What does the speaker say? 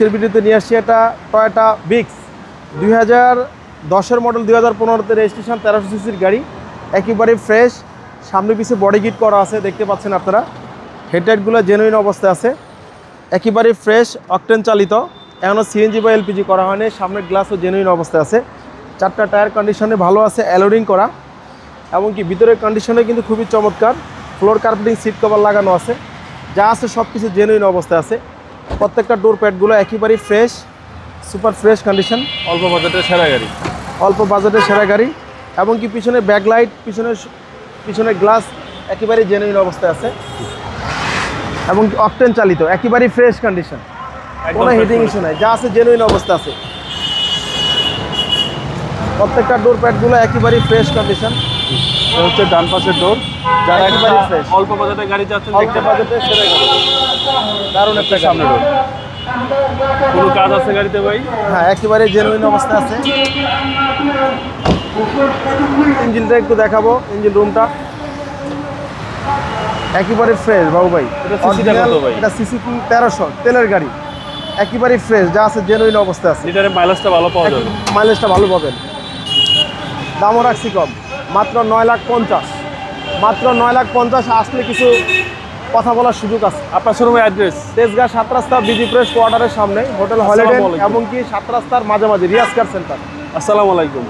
আজকের ভিডিওতে নিয়ে আসছি এটা টয়োটা বিক্স দুই হাজার দশের মডেল দুই হাজার পনেরোতে রেজিস্ট্রেশন তেরোশো সিসির গাড়ি। একেবারে ফ্রেশ সামনে পিছে বডি কিট করা আছে, দেখতে পাচ্ছেন আপনারা। হেডলাইটগুলো জেনুইন অবস্থায় আছে। একেবারে ফ্রেশ অকটেন চালিত। এখনও সিএনজি বা এলপিজি করা হয়নি, সামনের গ্লাসও জেনুইন অবস্থায় আছে। চারটা টায়ার কন্ডিশনে ভালো আছে অ্যালোডিং করা। এমনকি ভিতরের কন্ডিশনে কিন্তু খুবই চমৎকার। ফ্লোর কার্পেটিং সিট কভার লাগানো আছে। যা আছে সব কিছু জেনুইন অবস্থায় আছে। প্রত্যেকটা ডোর প্যাডগুলো একেবারেই ফ্রেশ সুপার ফ্রেশ কন্ডিশন অল্প বাজেটের সেরা গাড়ি। অল্প বাজেটের সেরা গাড়ি এমনকি পিছনে ব্যাকলাইট পিছনে পিছনে গ্লাস একেবারেই জেনুইন অবস্থায় আছে। এবং অকটেন চালিত একেবারেই ফ্রেশ কন্ডিশন কোনো হিটিং ইস্যু নাই যা আছে জেনুইন অবস্থা আছে। প্রত্যেকটা ডোর প্যাডগুলো একেবারেই ফ্রেশ কন্ডিশন এটা হচ্ছে ডান পাশের ডোর যারা একেবারে অল্প বাজেটের গাড়ি অল্প দেখতে বাজেটের সেরা গাড়ি দারুণ একটা সামনে ডোর কোনো কাজ আছে গাড়িতে ভাই? হ্যাঁ একেবারে জেনুইন অবস্থা আছে। ইঞ্জিনটা একটু দেখাবো ইঞ্জিন রুমটা একেবারে ফ্রেশ বাবু ভাই। এটা CC টা কত ভাই? এটা সিসি তেরোশো তেলের গাড়ি। একেবারে ফ্রেশ যা আছে জেনুইন অবস্থা আছে। লিটারের মাইলেজটা ভালো পাওয়া যাবে। মাইলেজটা ভালো পাবেন। দামও রাখছি কম। মাত্র নয় লাখ পঞ্চাশ। মাত্র নয় লাখ পঞ্চাশ আসলে কিছু কথা বলার সুযোগ আছে। আপনার শোরুমের অ্যাড্রেস? তেজগাঁ সাত রাস্তা বিজি প্রেস কোয়ার্টারের সামনে হোটেল হলিডে। এমনকি সাত রাস্তার মাঝামাঝি রিয়াজ কার সেন্টার। আসসালামু আলাইকুম।